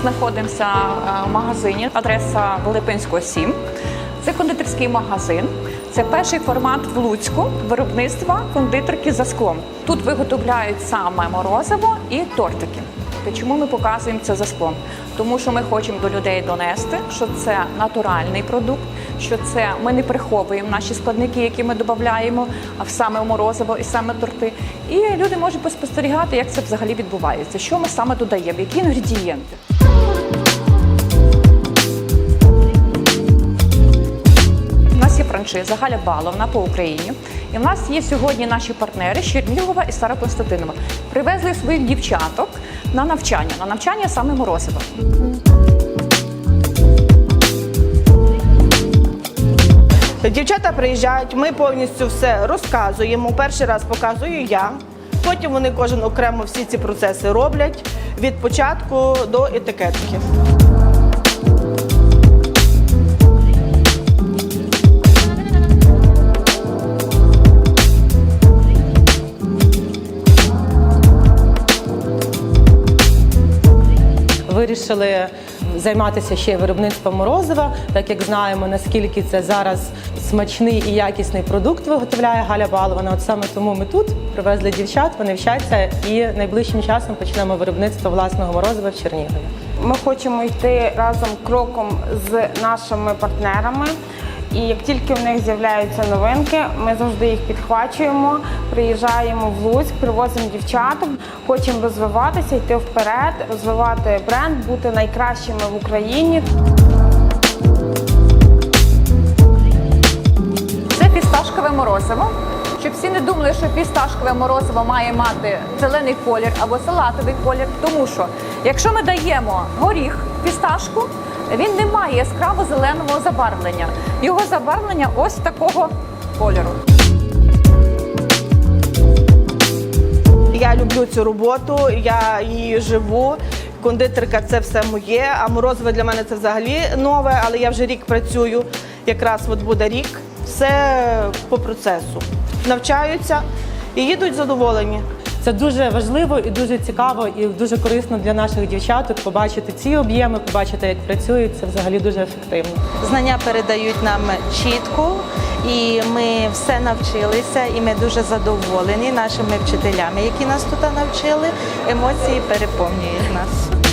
знаходимося е, в магазині, адреса Велипинського 7. Це кондитерський магазин. Це перший формат в Луцьку виробництва кондитерки за склом. Тут виготовляють саме морозиво і тортики. Чому ми показуємо це за склом? Тому що ми хочемо до людей донести, що це натуральний продукт, що це ми не приховуємо наші складники, які ми додаємо а саме морозиво і саме торти. І люди можуть поспостерігати, як це взагалі відбувається, що ми саме додаємо, які інгредієнти. Франшиза Галя Баловна по Україні. І в нас є сьогодні наші партнери Чернігова і Стара Константинова. Привезли своїх дівчаток на навчання, на навчання саме морозива. Дівчата приїжджають, ми повністю все розказуємо. Перший раз показую я. Потім вони кожен окремо всі ці процеси роблять від початку до етикетки. Вирішили займатися ще виробництвом морозива, так як знаємо, наскільки це зараз смачний і якісний продукт виготовляє Галя Балована. От саме тому ми тут привезли дівчат, вони вчаться і найближчим часом почнемо виробництво власного морозива в Чернігові. Ми хочемо йти разом кроком з нашими партнерами. І як тільки в них з'являються новинки, ми завжди їх підхвачуємо, приїжджаємо в Луцьк, привозимо дівчаток, хочемо розвиватися, йти вперед, розвивати бренд, бути найкращими в Україні. Це фісташкове морозиво. Всі не думали, що фісташкове морозиво має мати зелений колір або салатовий колір. Тому що якщо ми даємо горіх фісташку, він не має яскраво зеленого забарвлення. Його забарвлення ось такого кольору. Я люблю цю роботу, я її живу. Кондитерка це все моє, а морозиво для мене це взагалі нове, але я вже рік працюю. Якраз от буде рік. Все по процесу. Навчаються і їдуть задоволені. Це дуже важливо і дуже цікаво, і дуже корисно для наших дівчаток побачити ці об'єми, побачити, як працюють. Це взагалі дуже ефективно. Знання передають нам чітко, і ми все навчилися, і ми дуже задоволені нашими вчителями, які нас тут навчили. Емоції переповнюють нас.